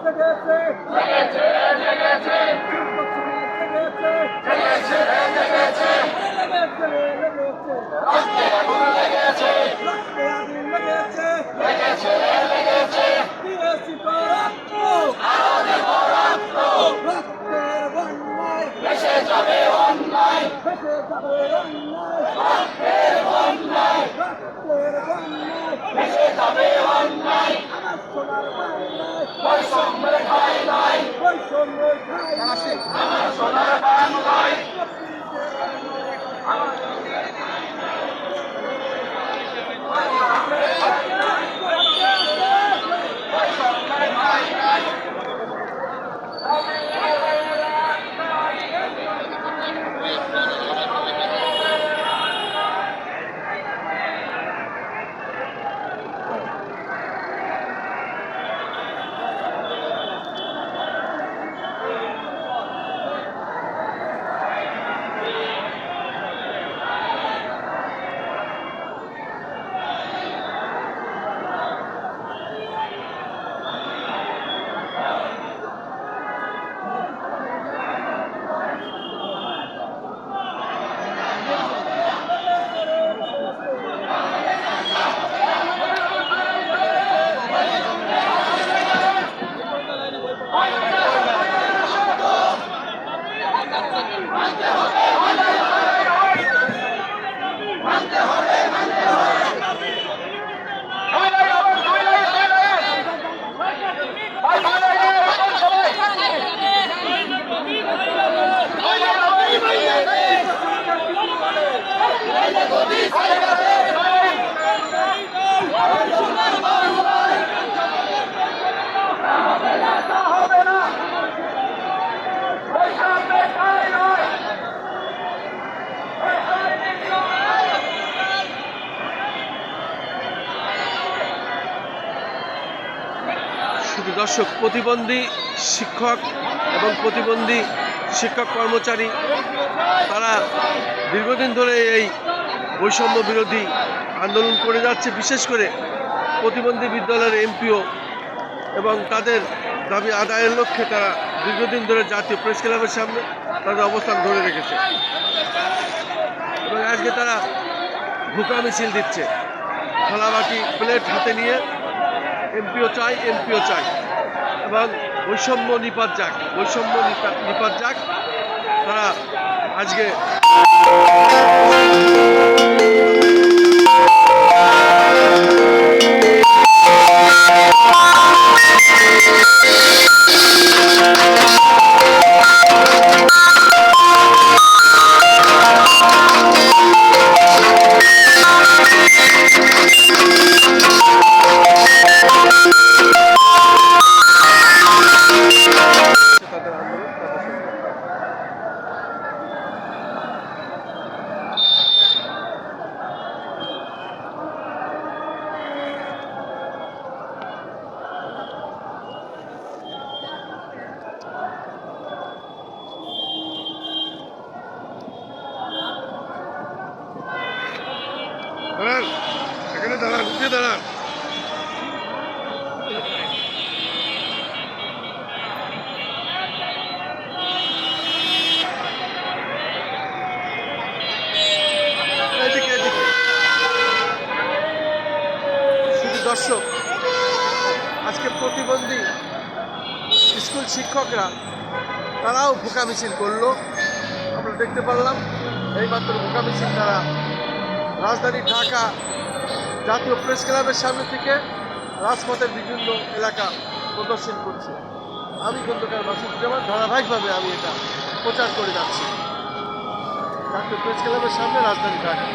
জেগেছে বৈষম্যের Fire! শুধু দর্শক, প্রতিবন্ধী শিক্ষক এবং প্রতিবন্ধী শিক্ষক কর্মচারী, তারা দীর্ঘদিন ধরে এই বৈষম্য বিরোধী আন্দোলন করে যাচ্ছে। বিশেষ করে প্রতিবন্ধী বিদ্যালয়ের এমপিও এবং তাদের দাবি আদায়ের লক্ষ্যে তারা দীর্ঘদিন ধরে জাতীয় প্রেস ক্লাবের সামনে তাদের অবস্থান ধরে রেখেছে। এবং আজকে তারা ভুকা মিছিল দিচ্ছে। থালাবাটি প্লেট হাতে নিয়ে এমপিও চাই এমপিও চাই। এবং বৈষম্য নিপাত যাক বৈষম্য নিপা- নিপাত যাক। তারা আজকে দাঁড়ান। এখানে দাঁড়ান, উঠে দাঁড়ান। দর্শক, আজকে প্রতিবন্ধী স্কুল শিক্ষকরা, তারাও ভুকা মিছিল করল। আমরা দেখতে পারলাম, এইমাত্র ভুকা মিছিল তারা। রাজধানী ঢাকা, জাতীয় প্রেস ক্লাবের সামনে থেকে রাজপথের বিভিন্ন এলাকা প্রদর্শন করছে। আমি খন্দকার মাসুদুজ্জামান, ধারাবাহিকভাবে আমি এটা প্রচার করে যাচ্ছি। জাতীয় প্রেস ক্লাবের সামনে, রাজধানী ঢাকা।